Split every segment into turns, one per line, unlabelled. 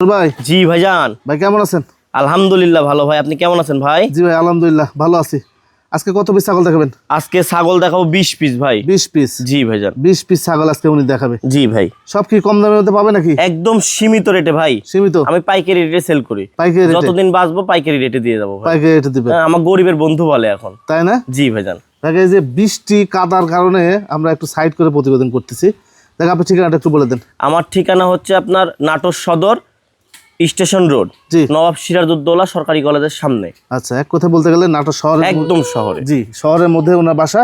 ভাই?
জি ভাইজান।
ভাই কেমন আছেন?
আলহামদুলিল্লাহ ভালো ভাই আপনি কেমন আছেন ভাই?
জি ভাই আলহামদুলিল্লাহ ভালো আছি। আজকে কত পিস ছাগল দেখাবেন?
আজকে ছাগল দেখাবো বিশ পিস ভাই।
বিশ পিস
জি ভাইজান।
বিশ পিস ছাগল আজকে উনি দেখাবে।
জি ভাই।
সব কি কম দামের মধ্যে পাবে নাকি?
একদম সীমিত রেটে ভাই।
সীমিত?
আমি পাইকারি রেটে সেল করি।
পাইকারি
যতদিন বাঁচবো পাইকারি রেটে দিয়ে যাব
পাইকারি রেটে দিবেন?
হ্যাঁ, আমার গরিবের বন্ধু বলে এখন।
তাই না?
জি ভাইজান।
দেখে যে বৃষ্টি কাদার কারণে আমরা একটু সাইড করে প্রতিবেদন করতেছি। দেখ আপনি ঠিকানাটা একটু বলে দেন।
আমার ঠিকানা হচ্ছে আপনার নাটোর সদর স্টেশন রোড নবাব সিরাজউদ্দৌলা সরকারি কলেজের সামনে।
আচ্ছা এক কথা বলতে গেলে নাটোর মধ্যে-
একদম শহরে।
জি শহরের মধ্যে ওনার বাসা।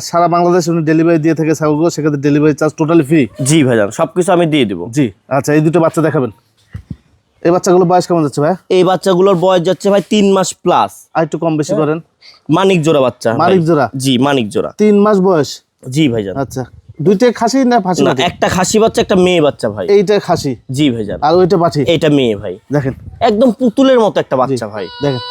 সারা বাংলাদেশ উনি ডেলিভারি দিয়ে থাকে ছাগলগুলো সেক্ষেত্রে ডেলিভারি চার্জ টোটালি ফ্রি
জি ভাইজান সবকিছু আমি দিয়ে দিব।
জি আচ্ছা এই দুটো বাচ্চা দেখাবেন। এই বাচ্চাগুলোর বয়স কেমন যাচ্ছে ভাই?
এই বাচ্চাগুলোর বয়স যাচ্ছে ভাই তিন মাস প্লাস
আর একটু কম বেশি করেন।
মানিক জোড়া বাচ্চা।
মানিক জোড়া
জি মানিক জোড়া
তিন মাস বয়স?
জি ভাইজান
আচ্ছা। দুইটাই খাসি না ফাঁসি
না একটা খাসি বাচ্চা একটা মেয়ে বাচ্চা ভাই।
এইটা খাসি?
জি ভাইজান
আর ওইটা পাঠি
এইটা মেয়ে ভাই।
দেখেন।
একদম পুতুলের মতো একটা বাচ্চা ভাই।
দেখেন।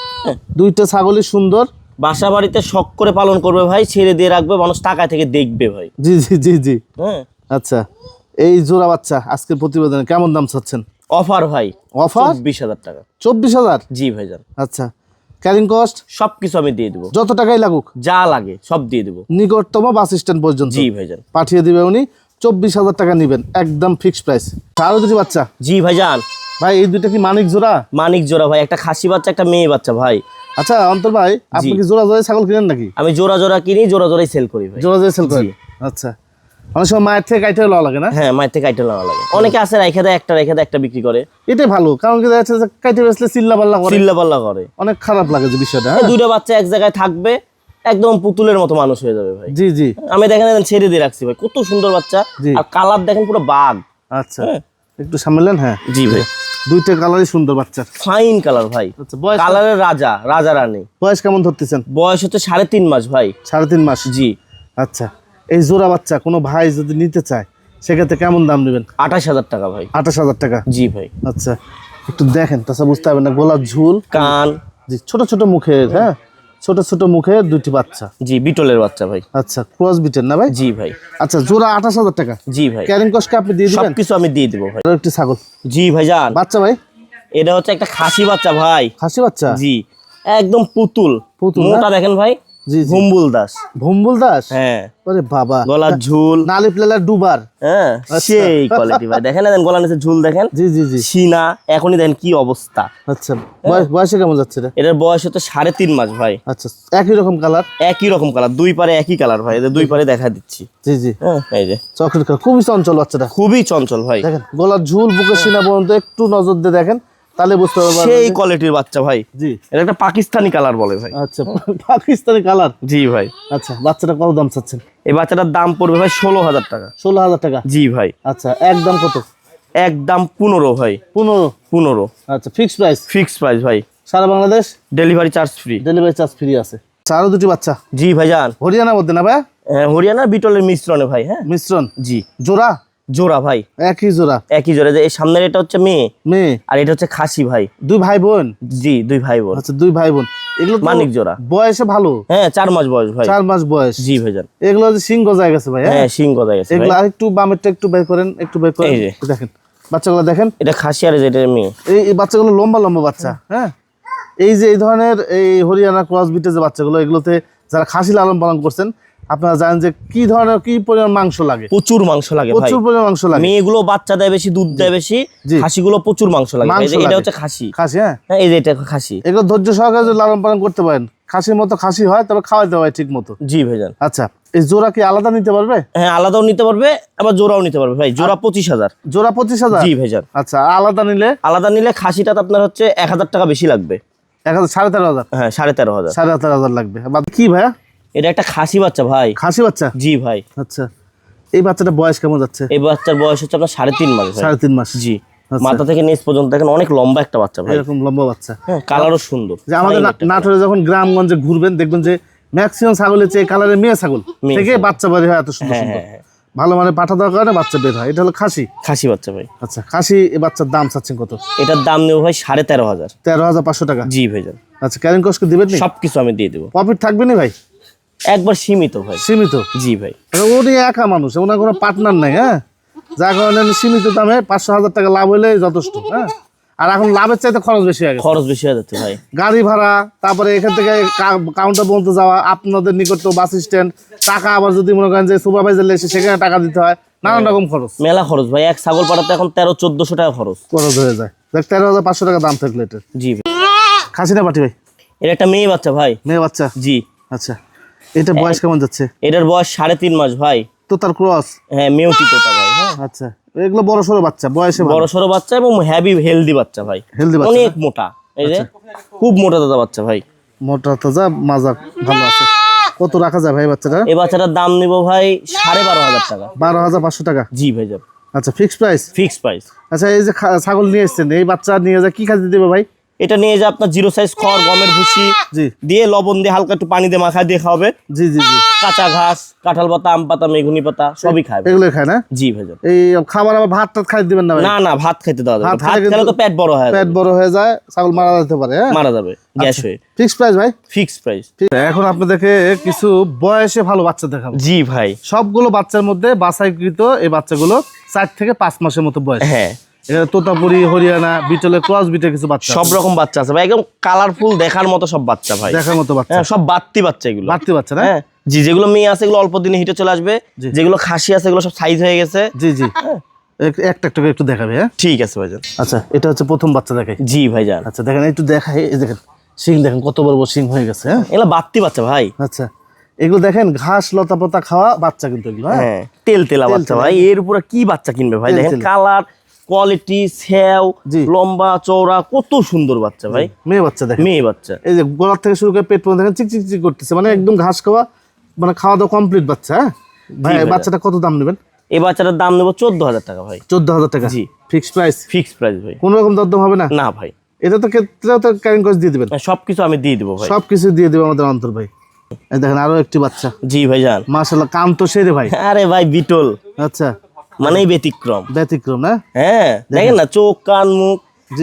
দুইটা ছাগলই সুন্দর।
বাসা বাড়িতে শখ করে পালন করবে ভাই ছেড়ে দিয়ে রাখবে মানুষ টাকা থেকে দেখবে ভাই।
জি জি জি জি।
হ্যাঁ।
আচ্ছা এই জোড়া বাচ্চা আজকের প্রতিবেদনে কেমন দাম চাচ্ছেন?
অফার ভাই
অফার?
বিশ হাজার টাকা।
চব্বিশ হাজার?
জি ভাইজান
আচ্ছা। ক্যারিং কস্ট
সব কিছু আমি দিয়ে দেবো।
যত টাকাই লাগুক।
যা লাগে সব দিয়ে দেবো।
নিকটতম বাস স্ট্যান্ড পর্যন্ত।
জি ভাইজান।
পাঠিয়ে দিবে উনি। চব্বিশ হাজার টাকা নেবেন একদম ফিক্সড প্রাইস আরও দুটি বাচ্চা?
জি ভাইজান।
ভাই এই দুইটা কি মানিক জোড়া?
মানিক জোড়া ভাই। একটা খাসি বাচ্চা একটা মেয়ে বাচ্চা ভাই।
আচ্ছা অন্তর ভাই আপনি কি জোড়া জোড়াই ছাগল কিনেন নাকি?
আমি জোড়া জোড়া কিনি জোড়া জোড়াই সেল করি ভাই।
জোড়া জোড়াই সেল করেন? আচ্ছা। অনেক সময় মায়ের থেকে কাইটে লওয়া লাগে না?
হ্যাঁ মায়ের থেকে আইটেল নেওয়া লাগে। অনেকে আছে রেখে দেয় একটা রেখে দেয় একটা বিক্রি করে।
এটাই ভালো কারণ কি দেখা যাচ্ছে কাইটে বেসলে চিল্লা পাল্লা করে।
চিল্লা পাল্লা করে।
অনেক খারাপ লাগে যে বিষয়টা হ্যাঁ?
দুইটা বাচ্চা এক জায়গায় থাকবে একদম পুতুলের মতো মানুষ হয়ে যাবে ভাই।
জি জি।
আমি দেখেন ছেড়ে দিয়ে রাখছি ভাই কত সুন্দর বাচ্চা। আর কালার দেখেন পুরো বাঘ।
আচ্ছা। একটু সামলেন হ্যাঁ।
জি ভাই।
দুইটা কালারই সুন্দর বাচ্চা
ফাইন কালার ভাই।
আচ্ছা
কালারের রাজা রাজা রানী।
বয়স কেমন ধরতেছেন?
বয়স হচ্ছে সাড়ে তিন মাস ভাই।
সাড়ে তিন মাস?
জি।
আচ্ছা। এই জোড়া বাচ্চা কোনো ভাই যদি নিতে চায় সেক্ষেত্রে কেমন দাম নেবেন?
আঠাশ হাজার টাকা ভাই।
আঠাশ হাজার টাকা?
জি ভাই।
আচ্ছা একটু দেখেন তাছাড়া বুঝতে পারবেন না গোলাপ ঝুল।
কান।
জি ছোট ছোট মুখের হ্যাঁ? ছোট ছোট মুখের দুটি বাচ্চা।
জি বিটলের বাচ্চা ভাই।
আচ্ছা ক্রস বিটের না ভাই?
জি ভাই।
আচ্ছা জোড়া আঠাশ হাজার টাকা।
জি ভাই।
ক্যারিং কস্টকে আপনি দিয়ে দিবেন?
কিছু আমি দিয়ে দেবো ভাই।
একটি ছাগল।
জি ভাই যান।
বাচ্চা ভাই?
এটা হচ্ছে একটা খাসি বাচ্চা ভাই।
খাসি বাচ্চা?
জি। একদম পুতুল।
পুতুল?
মোটা দেখেন ভাই।
জি
ভুম্বুল দাস।
ভুম্বুল দাস?
হ্যাঁ।
আরে বাবা।
গলার ঝুল।
ডুবার।
হ্যাঁ
আচ্ছা।
সেই কোয়ালিটি ভাই। দেখেন না গলা নিচে ঝুল দেখেন?
জি জি জি।
সিনা এখনই দেখেন কি অবস্থা।
আচ্ছা বয়স বয়সে কেমন যাচ্ছে এটা
এটার বয়স হচ্ছে সাড়ে তিন মাস ভাই।
আচ্ছা একই রকম কালার
একই রকম কালার দুই পারে একই কালার ভাই। এদের দুই পারে দেখা দিচ্ছি।
জি জি।
হ্যাঁ এই যে।
চকলেট খুবই চঞ্চল বাচ্চাটা
খুবই চঞ্চল ভাই।
দেখেন গলার ঝুল বুকের সিনা পর্যন্ত একটু নজর দিয়ে দেখেন। তাহলে বুঝতে পারবেন
সেই কোয়ালিটির বাচ্চা ভাই।
জি।
এটা একটা পাকিস্তানি কালার বলে ভাই।
আচ্ছা পাকিস্তানি কালার
জি ভাই।
আচ্ছা বাচ্চাটা কত দাম চাচ্ছেন?
এই বাচ্চাটার দাম পড়বে ভাই ষোলো হাজার টাকা।
ষোলো হাজার টাকা?
জি ভাই।
আচ্ছা একদম কত?
একদম পনেরো ভাই।
পনেরো?
পনেরো।
আচ্ছা ফিক্সড প্রাইস
ফিক্সড প্রাইস ভাই।
সারা Bangladesh?
Delivery charge free
delivery charge free আছে। আরও দুটি বাচ্চা?
জি ভাইজান।
হরিয়ানার মধ্যে না ভাই
হ্যাঁ, হরিয়ানা বিটলের মিশ্রণে ভাই হ্যাঁ।
মিশ্রণ?
জি।
জোড়া?
জোড়া ভাই।
একই জোড়া।
একই জোড়া। যে এই সামনের এটা হচ্ছে মেয়ে।
মেয়ে
আর এটা হচ্ছে খাসি ভাই।
দুই ভাই বোন
জি দুই ভাই বোন
আচ্ছা দুই ভাই বোন এগুলো
মানিক জোড়া।
বয়সে ভালো?
হ্যাঁ চার মাস বয়স ভাই।
চার মাস বয়স।
জি ভাইজান।
এগুলো যে সিং গজায় গেছে ভাই হ্যাঁ?
হ্যাঁ সিং কথা গেছে
এগুলো আরেকটু বামেরটা একটু বের করেন একটু বের করেন। দেখেন বাচ্চাগুলো দেখেন।
এটা খাসি আর যেটা মেয়ে।
এই এই বাচ্চাগুলো লম্বা লম্বা বাচ্চা হ্যাঁ? এই যে এই ধরনের এই হরিয়ানা ক্রস বিটের যে বাচ্চাগুলো এগুলোতে যারা খাসি লালন পালন করছেন আপনারা জানেন যে কি ধরনের কি পরিমাণ মাংস লাগে?
প্রচুর মাংস লাগে
প্রচুর পরিমাণ মাংস লাগে।
মেয়েগুলো বাচ্চা দেয় বেশি দুধ দেয় বেশি। খাসিগুলো প্রচুর মাংস লাগে। এটা হচ্ছে খাসি।
খাসি হ্যাঁ?
হ্যাঁ এই যে এটা খাসি।
এগুলো ধৈর্য সহকারে লালন পালন করতে পারেন খাসির মতো খাসি হয় তবে খাওয়াইতে হয় ঠিক মতো।
জি ভাইজান।
আচ্ছা এই জোড়া কি আলাদা নিতে পারবে?
হ্যাঁ আলাদাও নিতে পারবে আবার জোড়াও নিতে পারবে। ভাই জোড়া পঁচিশ হাজার।
জোড়া পঁচিশ হাজার?
জি ভাইজান।
আচ্ছা আলাদা নিলে?
আলাদা নিলে খাসিটা তো আপনার হচ্ছে এক হাজার টাকা বেশি লাগবে।
এক হাজার সাড়ে তেরো হাজার।
হ্যাঁ সাড়ে তেরো হাজার।
সাড়ে তেরো হাজার লাগবে। কি ভাইয়া?
এটা একটা খাসি বাচ্চা ভাই।
খাসি বাচ্চা?
জি ভাই।
আচ্ছা। এই বাচ্চাটা বয়স কেমন যাচ্ছে?
এই বাচ্চার বয়স হচ্ছে আপনার সাড়ে তিন মাস
সাড়ে তিন মাস।
জি।
আচ্ছা।
মাথা থেকে নিচ পর্যন্ত দেখেন অনেক লম্বা একটা বাচ্চা ভাই।
এরকম লম্বা বাচ্চা।
হ্যাঁ কালারও সুন্দর।
যে আমাদের নাটোরে যখন গ্রামগঞ্জে ঘুরবেন দেখবেন যে ম্যাক্সিমাম ছাগলের চেয়ে কালারের মেয়ে ছাগল। থেকে বাচ্চা বের হয় এত সুন্দর
হ্যাঁ,
সুন্দর।
হ্যাঁ, হ্যাঁ।
ভালো মানে পাঠা দেওয়ার কারণে বাচ্চা বের হয়। এটা হলো খাসি।
খাসি বাচ্চা ভাই।
আচ্ছা খাসি এই বাচ্চার দাম চাচ্ছেন কত?
এটার দাম নেব ভাই সাড়ে তেরো হাজার।
তেরো হাজার পাঁচশো টাকা।
জি ভাইজান।
আচ্ছা ক্যারিং কস্টকে দিবেন
সবকিছু আমি দিয়ে দেবো।
প্রফিট থাকবে না ভাই?
একবার সীমিত ভাই।
সীমিত?
জি ভাই।
উনি একা মানুষ ওনার কোনো পার্টনার নাই হ্যাঁ? যার কারণে সীমিত দামে পাঁচশো হাজার টাকা লাভ হলে যথেষ্ট হ্যাঁ? আর এখন লাভের চাইতে খরচ বেশি হয়ে
খরচ বেশি হয়ে যাচ্ছে ভাই।
গাড়ি ভাড়া তারপরে এখান থেকে কাউন্টার পর্যন্ত যাওয়া আপনাদের নিকট তো বাস স্ট্যান্ড টাকা আবার যদি মনে করেন যে সুপারভাইজার এসে সেখানে টাকা দিতে হয় নানান রকম খরচ।
মেলা খরচ ভাই এক ছাগল পাড়াতে এখন তেরো চোদ্দশো টাকা খরচ।
খরচ হয়ে যায়। তেরো হাজার পাঁচশো টাকা দাম থাকলে এটার।
জি ভাই।
খাসি না পাঠি ভাই।
এর একটা মেয়ে বাচ্চা ভাই।
মেয়ে বাচ্চা?
জি।
আচ্ছা। এটা বয়স কেমন যাচ্ছে?
এটার বয়স সাড়ে তিন মাস ভাই।
তো তার ক্রস
হ্যাঁ মেউটি তোতা ভাই হ্যাঁ।
আচ্ছা এগুলো বড় সড়ো বাচ্চা বয়সে
বড় সড়ো বাচ্চা এবং হেভি হেলদি বাচ্চা ভাই।
হেলদি বাচ্চা
অনেক মোটা এই যে খুব মোটা দাদা বাচ্চা ভাই।
মোটা তাজা মাজা ভালো আছে। কত রাখা যায় ভাই বাচ্চাটা?
এই বাচ্চাটার দাম নিব ভাই সাড়ে বারো হাজার টাকা।
বারো হাজার পাঁচশো টাকা?
জি ভাই যাব
আচ্ছা ফিক্সড প্রাইস
ফিক্স প্রাইস
আচ্ছা এই যে ছাগল নিয়ে এসছেন এই বাচ্চা নিয়ে যা কি খাদ্য দেবে ভাই?
এটা নিয়ে যে আপনার জিরো সাইজ খড় গমের ভুসি দিয়ে লবণ দিয়ে হালকা একটু পানি দিয়ে মাখা দিয়ে খাওয়াবে।
জি জি জি।
কাঁচা ঘাস কাঁঠাল পাতা আম পাতা মেঘুনি পাতা সবই খাবে
এগুলো খায় না?
জি ভাই
এই খাবার আবার ভাত টাত খাই দিবেন না
না না ভাত দেওয়া যাবে।
ভাত খেলে
তো পেট বড় হয়
পেট বড় হয়ে যায় ছাগল মারা যেতে পারে হ্যাঁ?
মারা যাবে গ্যাস হয়ে।
ফিক্সড প্রাইস ভাই?
ফিক্স প্রাইস
এখন আপনাদেরকে কিছু বয়সে ভালো বাচ্চা দেখাবো।
জি ভাই।
সবগুলো বাচ্চার মধ্যে বাছাইকৃত এই বাচ্চাগুলো চার থেকে পাঁচ মাসের মতো বয়স।
হ্যাঁ।
এটা তোতাপুরি হরিয়ানা বিটলে ক্রস বিটের কিছু বাচ্চা
সব রকম বাচ্চা আছে ভাই একদম কালারফুল দেখার মতো সব বাচ্চা ভাই।
দেখার মতো বাচ্চা।
হ্যাঁ সব বাড়তি বাচ্চা এগুলো।
বাড়তি বাচ্চা না?
হ্যাঁ জি যেগুলো মেয়ে আছে এগুলো অল্প দিনে হিটে চলে আসবে। যেগুলো খাসি আছে এগুলো সব সাইজ হয়ে গেছে।
জি জি। একটা একটা একটু দেখাবে হ্যাঁ?
ঠিক আছে ভাইজান।
আচ্ছা এটা হচ্ছে প্রথম বাচ্চা দেখাই।
জি ভাইজান।
আচ্ছা দেখেন একটু দেখাই এই দেখেন শিং দেখেন কত বড় বড় শিং হয়ে গেছে হ্যাঁ?
এগুলো বাড়তি বাচ্চা ভাই।
আচ্ছা এগুলো দেখেন ঘাস লতা পাতা খাওয়া বাচ্চা কিন্তু এগুলো হ্যাঁ?
হ্যাঁ তেল তেলা বাচ্চা ভাই এর উপরে কি বাচ্চা কিনবে ভাই? দেখেন কালার কোয়ালিটি সেও লম্বা চওড়া কত সুন্দর বাচ্চা ভাই।
মেয়ে বাচ্চা দেখেন।
মেয়ে বাচ্চা।
এই যে গোলার থেকে শুরু করে পেট পর্যন্ত দেখেন চিক চিক করতেছে। মানে একদম ঘাস খাওয়া মানে খাওয়া দাওয়া কমপ্লিট বাচ্চা হ্যাঁ? ভাই। বাচ্চাটা কত দাম নেবেন?
এই বাচ্চাটার দাম নেব চোদ্দ হাজার টাকা ভাই।
চোদ্দ হাজার টাকা?
জি।
ফিক্সড প্রাইস
ফিক্স প্রাইস ভাই।
কোনো রকম দরদাম হবে না?
না ভাই।
এটা তো ক্ষেত্রেও তো ক্যারিং কস্ট দিয়ে দিবেন।
সব কিছু আমি দিয়ে দেবো ভাই।
সব কিছু দিয়ে দেবে আমাদের অন্তর ভাই। এই দেখেন আরও একটি বাচ্চা।
জি ভাইজান।
মাশাল্লাহ কাম তো সেরে ভাই।
আরে ভাই বিটল।
আচ্ছা।
মানেই ব্যতিক্রম।
ব্যতিক্রম না?
হ্যাঁ দেখেন। না চোখ কান মুখ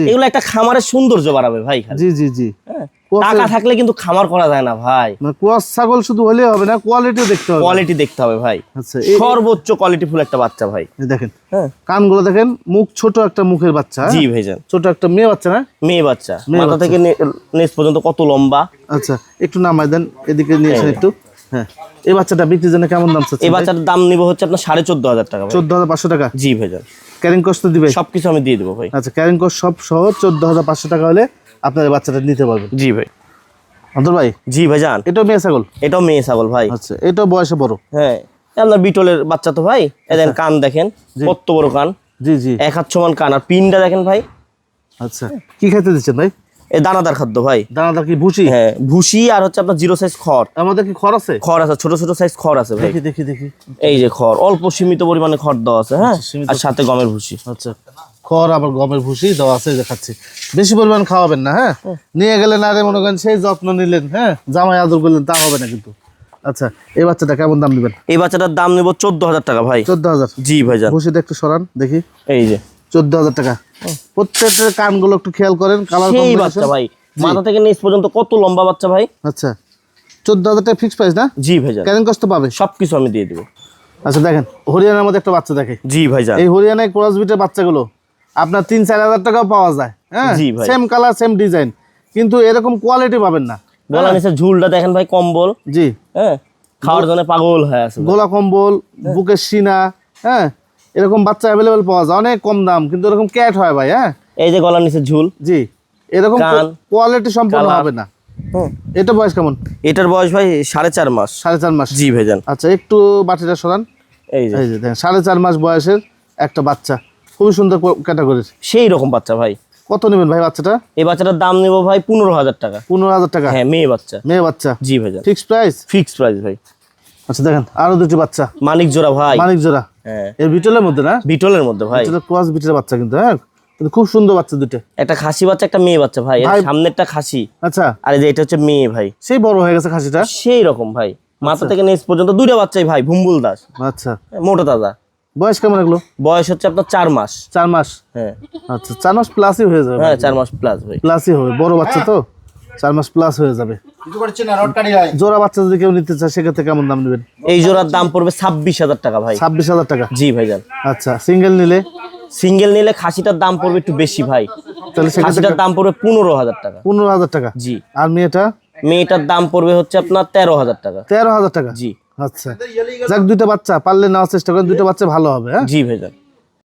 এগুলো একটা খামারের সৌন্দর্য বাড়াবে ভাই
জি জি জি।
হ্যাঁ। টাকা থাকলে কিন্তু খামার করা যায় না ভাই।
মানে ক্রস ছাগল শুধু হলেই হবে না কোয়ালিটিও দেখতে হবে।
কোয়ালিটি দেখতে হবে ভাই।
আচ্ছা
সর্বোচ্চ কোয়ালিটি ফুল একটা বাচ্চা ভাই।
দেখেন
হ্যাঁ।
কানগুলো দেখেন মুখ ছোট একটা মুখের বাচ্চা হ্যাঁ?
জি ভাইজান।
ছোট একটা মেয়ে বাচ্চা না?
মেয়ে বাচ্চা। মাথা। থেকে নেস পর্যন্ত কত লম্বা।
আচ্ছা একটু নামাই দেন এদিকে নিয়ে আসেন একটু। হ্যাঁ। এই বাচ্চাটা বিক্রির জন্য কেমন দাম চাচ্ছে
এই বাচ্চাটার দাম নিব হচ্ছে আপনার সাড়ে চোদ্দ হাজার টাকা
চোদ্দ হাজার পাঁচশো টাকা?
জি ভাইজান
ক্যারিং কস্ট তো দিবে
সবকিছু আমি দিয়ে দেবো ভাই।
আচ্ছা ক্যারিং কস্ট সব সহ চোদ্দ হাজার পাঁচশো টাকা হলে আপনার বাচ্চাটা নিতে পারবেন।
জি ভাই।
অন্তর ভাই?
জি ভাইজান
এটাও মেয়ে ছাগল?
এটাও মেয়ে ছাগল ভাই।
আচ্ছা এটাও বয়সে বড়?
হ্যাঁ আপনার বিটলের বাচ্চা তো ভাই।
আচ্ছা।
এদেন কান দেখেন কত বড় কান।
জি জি।
এক হাত সমান কান। আর পিনটা দেখেন ভাই।
আচ্ছা কি খাইতে দিচ্ছেন ভাই?
এ দানাদার খাদ্য ভাই।
দানাদার কি ভুসি?
হ্যাঁ ভুসি আর হচ্ছে আপনার জিরো সাইজ খড়।
আমাদের কি খরচ আছে?
খড় আছে ছোট ছোট সাইজ খড় আছে ভাই।
দেখি দেখি দেখি।
এই যে খড় অল্প সীমিত পরিমাণে খড় দেওয়া আছে হ্যাঁ?
আচ্ছা,
আর সাথে গমের ভুসি।
আচ্ছা খড় আবার গমের ভুসি দেওয়া আছে এই যে খাচ্ছি বেশি পরিমাণ খাওয়াবেন না হ্যাঁ? নিয়ে গেলে না রে মনে করেন সেই যত্ন নিলেন হ্যাঁ? জামাই আদর করলেন তা হবে না কিন্তু। আচ্ছা এই বাচ্চাটা কেমন দাম নেবেন?
এই বাচ্চাটার দাম নেব চোদ্দ হাজার টাকা ভাই।
চোদ্দ হাজার?
জি ভাইজান।
ভুসিটা একটু সরান দেখি।
এই যে।
চোদ্দ হাজার টাকা। প্রত্যেকটা কানগুলো একটু খেয়াল করেন কালার
বাচ্চা ভাই মাথা থেকে নিচ পর্যন্ত কত লম্বা বাচ্চা ভাই?
আচ্ছা। চোদ্দ হাজার টাকা ফিক্স প্রাইস না?
জি ভাইজান।
ক্যারেন কষ্ট পাবে?
সবকিছু আমি দিয়ে দেবো।
আচ্ছা দেখেন হরিয়ানার মধ্যে একটা বাচ্চা দেখে।
জি ভাইজান।
এই হরিয়ানায় ক্রস বিটের বাচ্চাগুলো আপনার তিন চার হাজার টাকাও পাওয়া যায় হ্যাঁ?
জি ভাই।
সেম কালার সেম ডিজাইন কিন্তু এরকম কোয়ালিটি পাবেন না।
গলা নিচে ঝুলটা দেখেন ভাই কম্বল।
জি।
হ্যাঁ? খাওয়ার জন্য পাগল হয়ে আছে ভাই।
গোলা কম্বল বুকের সিনা হ্যাঁ? এরকম বাচ্চা অ্যাভেলেবেল পাওয়া যায়। অনেক কম দাম কিন্তু এরকম ক্যাট হয় ভাই হ্যাঁ?
এই যে গলার নিচে ঝুল।
জি এরকম কোয়ালিটি সম্পূর্ণ হবে না। এটা বয়স কেমন?
এটার বয়স ভাই সাড়ে চার মাস।
সাড়ে চার মাস।
জি ভাইজান।
আচ্ছা একটু বাটিটা সরান।
এই যে।
এই যে দেখেন সাড়ে চার মাস বয়সের একটা বাচ্চা। খুবই সুন্দর ক্যাটাগরির
সেই রকম বাচ্চা ভাই।
কত নেবেন ভাই বাচ্চাটা?
এই বাচ্চাটার দাম নেব ভাই পনেরো হাজার টাকা।
পনেরো হাজার টাকা?
হ্যাঁ মেয়ে বাচ্চা।
মেয়ে বাচ্চা?
জি ভাইজান।
ফিক্সড প্রাইস
ফিক্সড প্রাইস ভাই।
আচ্ছা দেখেন আরও দুটি বাচ্চা।
মানিক জোড়া ভাই।
মানিক জোড়া
হ্যাঁ।
এর বিটলের মধ্যে না?
বিটলের মধ্যে ভাই।
এটা ক্রস বিটের বাচ্চা কিন্তু হ্যাঁ? কিন্তু খুব সুন্দর বাচ্চা দুটো।
একটা খাসি বাচ্চা একটা মেয়ে বাচ্চা ভাই। সামনেরটা খাসি।
আচ্ছা।
আর যে এটা হচ্ছে মেয়ে ভাই।
সেই বড় হয়ে গেছে খাসিটা?
সেই রকম ভাই। মাথা থেকে নিচ পর্যন্ত দুইটা বাচ্চাই ভাই ভুম্বুল দাস।
আচ্ছা।
মোটা দাদা
বয়স কেমন এগুলো?
বয়স হচ্ছে আপনার চার মাস।
চার মাস?
হ্যাঁ।
আচ্ছা চার মাস প্লাসই হয়ে যাবে
হ্যাঁ চার মাস প্লাস ভাই।
প্লাসই হবে। বড় বাচ্চা তো? চার মাস প্লাস হয়ে যাবে। জোড়া বাচ্চা যদি কেউ নিতে চায় সেক্ষেত্রে কেমন দাম নেবেন?
এই জোড়ার দাম পড়বে ছাব্বিশ হাজার টাকা ভাই।
ছাব্বিশ হাজার টাকা?
জি ভাইজান
আচ্ছা সিঙ্গেল নিলে?
সিঙ্গেল নিলে খাসিটার দাম পড়বে একটু বেশি ভাই।
তাহলে
খাসিটার দাম পড়বে পনেরো হাজার টাকা।
পনেরো হাজার টাকা?
জি।
আর মেয়েটা?
মেয়েটার দাম পড়বে হচ্ছে আপনার তেরো হাজার টাকা।
তেরো হাজার টাকা?
জি।
আচ্ছা। যাক দুইটা বাচ্চা পারলে নেওয়ার চেষ্টা করেন দুইটা বাচ্চা ভালো হবে হ্যাঁ?
জি ভাইজান